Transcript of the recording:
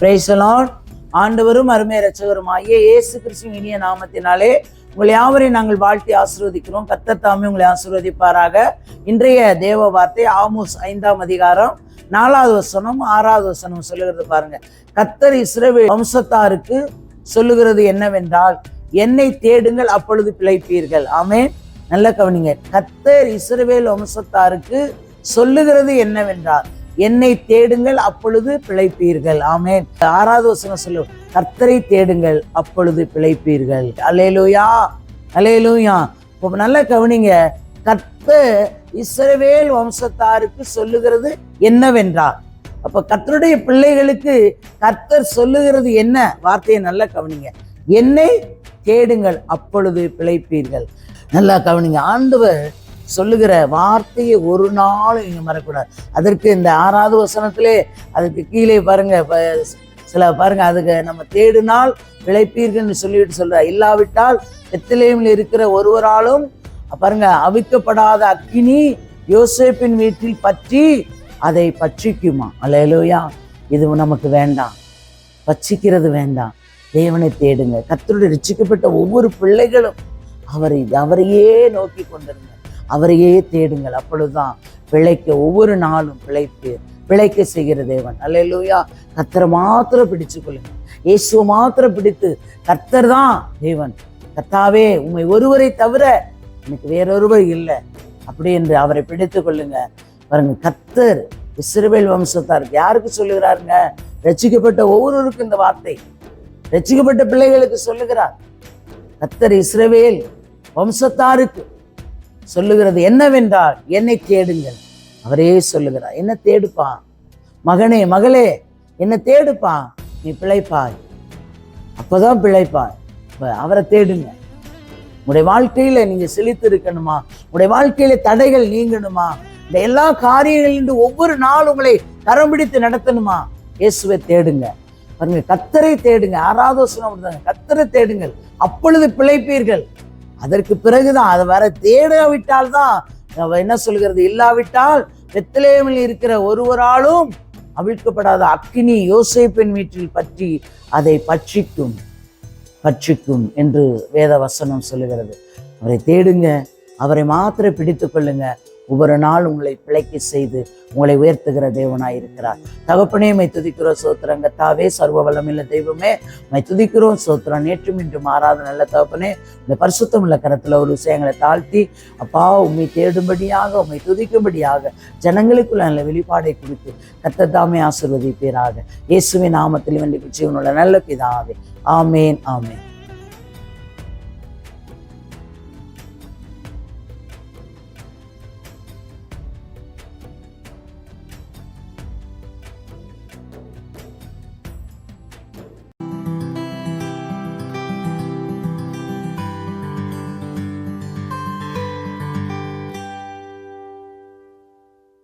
பிரைசலான் ஆண்டவரும் அருமை ஆகிய இயேசு கிறிஸ்துவின் இனிய நாமத்தினாலே உங்களை யாவரையும் நாங்கள் வாழ்த்தி ஆசீர்வதிக்கிறோம். கத்தத்தாமே உங்களை ஆசீர்வதிப்பாராக. இன்றைய தேவ வார்த்தை ஆமோஸ் ஐந்தாம் அதிகாரம் நாலாவது வசனம் ஆறாவது வசனம் சொல்லுகிறது பாருங்க. கத்தர் இஸ்ரவேல் வம்சத்தாருக்கு சொல்லுகிறது என்னவென்றால் என்னை தேடுங்கள் அப்பொழுது பிழைப்பீர்கள். ஆமே நல்ல கவனிங்க. கத்தர் இஸ்ரவேல் வம்சத்தாருக்கு சொல்லுகிறது என்னவென்றால் என்னை தேடுங்கள் அப்பொழுது பிழைப்பீர்கள். ஆமேன். ஆறாவது வசனம் சொல்லு கர்த்தரை தேடுங்கள் அப்பொழுது பிழைப்பீர்கள். அலேலூயா அலேலூயா இப்போ நல்ல கவனிங்க கர்த்தர் இஸ்ரவேல் வம்சத்தாருக்கு சொல்லுகிறது என்னவென்றால் அப்ப கர்த்தருடைய பிள்ளைகளுக்கு கர்த்தர் சொல்லுகிறது என்ன? வார்த்தையை நல்லா கவனிங்க. என்னை தேடுங்கள் அப்பொழுது பிழைப்பீர்கள். நல்லா கவனிங்க ஆண்டவர் சொல்லுகிற வார்த்தையை ஒரு நாளும் நீங்கள் மறக்கூடாது அதற்கு இந்த ஆறாவது வசனத்திலே அதுக்கு கீழே பாருங்க சில பாருங்கள் அதுக்கு நம்ம தேடினால் விளைப்பீர்கள்னு சொல்லிட்டு சொல்ற இல்லாவிட்டால் எத்திலேயும் இருக்கிற ஒருவராலும் பாருங்க அவிக்கப்படாத அக்கினி யோசேப்பின் வீட்டில் பற்றி அதை பட்சிக்குமா? அல்லேலூயா. இது நமக்கு வேண்டாம். பட்சிக்கிறது வேண்டாம். தேவனை தேடுங்க. கத்தருடைய ரிச்சிக்கப்பட்ட ஒவ்வொரு பிள்ளைகளும் அவரை அவரையே நோக்கி கொண்டிருங்க. அவரையே தேடுங்கள். அப்பொழுதுதான் பிழைக்க ஒவ்வொரு நாளும் பிழைத்து பிழைக்க செய்கிற தேவன். அல்லேலூயா. கத்தரை மாத்திரம் பிடிச்சு கொள்ளுங்க இயேசுவை மாத்திரம் பிடித்து கத்தர் தான் தேவன். கத்தாவே உண்மை ஒருவரை தவிர எனக்கு வேறொருவர் இல்லை. அப்படி என்று அவரை பிடித்து கொள்ளுங்க பாருங்க கத்தர் இஸ்ரவேல் வம்சத்தாருக்கு யாருக்கு சொல்லுகிறாருங்க? ரட்சிக்கப்பட்ட ஒவ்வொருவருக்கும் இந்த வார்த்தை. ரட்சிக்கப்பட்ட பிள்ளைகளுக்கு சொல்லுகிறார். கத்தர் இஸ்ரவேல் வம்சத்தாருக்கு சொல்லுகிறது என்னவென்றால் என்னை தேடுங்கள். அவரே சொல்லுகிறார் என்ன தேடுப்பான். மகனே மகளே என்ன தேடுப்பான். நீ பிழைப்பாய். அப்பதான் பிழைப்பாய். அவரை தேடுங்க. உங்களுடைய வாழ்க்கையில நீங்க செழித்து இருக்கணுமா உங்களுடைய வாழ்க்கையில தடைகள் நீங்கணுமா? இந்த எல்லா காரியங்களிலும் ஒவ்வொரு நாள் உங்களை தரம் பிடித்து நடத்தணுமா? இயேசுவை தேடுங்க. பாருங்க கத்தரை தேடுங்க. ஆராதோசனம் கத்தரை தேடுங்கள். அப்பொழுது பிழைப்பீர்கள். அதற்கு பிறகுதான் அதை வர தேடாவிட்டால் தான் அவ என்ன சொல்கிறது? இல்லாவிட்டால் வெத்திலேமில் இருக்கிற ஒருவராலும் அவிழ்க்கப்படாத அக்கினி யோசேப்பின் வீட்டில் பற்றி அதை பட்சிக்கும் பட்சிக்கும் என்று வேத வசனம் சொல்லுகிறது. அவரை தேடுங்க அவரை மாத்திரை பிடித்து கொள்ளுங்க. ஒவ்வொரு நாள் உங்களை பிழைக்க செய்து உங்களை உயர்த்துகிற தேவனாய் இருக்கிறார். தகப்பனே மை துதிக்கிறோம் சோத்திரம். கத்தாவே சர்வ இல்ல தெய்வமே மை துதிக்கிறோம் சோத்திரம். நேற்றும் இன்று மாறாத நல்ல தகப்பனே இந்த பரிசுத்தம் உள்ள கரத்தில் ஒரு விஷயங்களை தாழ்த்தி அப்பா உண்மை தேடும்படியாக உண்மை துதிக்கும்படியாக ஜனங்களுக்குள்ள நல்ல வெளிப்பாடை கொடுத்து கத்தத்தாமே ஆசிர்வதிப்பீராக. இயேசுவின் நாமத்தில் வேண்டிய ஜீவனுள்ள நல்ல பிதாவே. ஆமேன் ஆமேன்.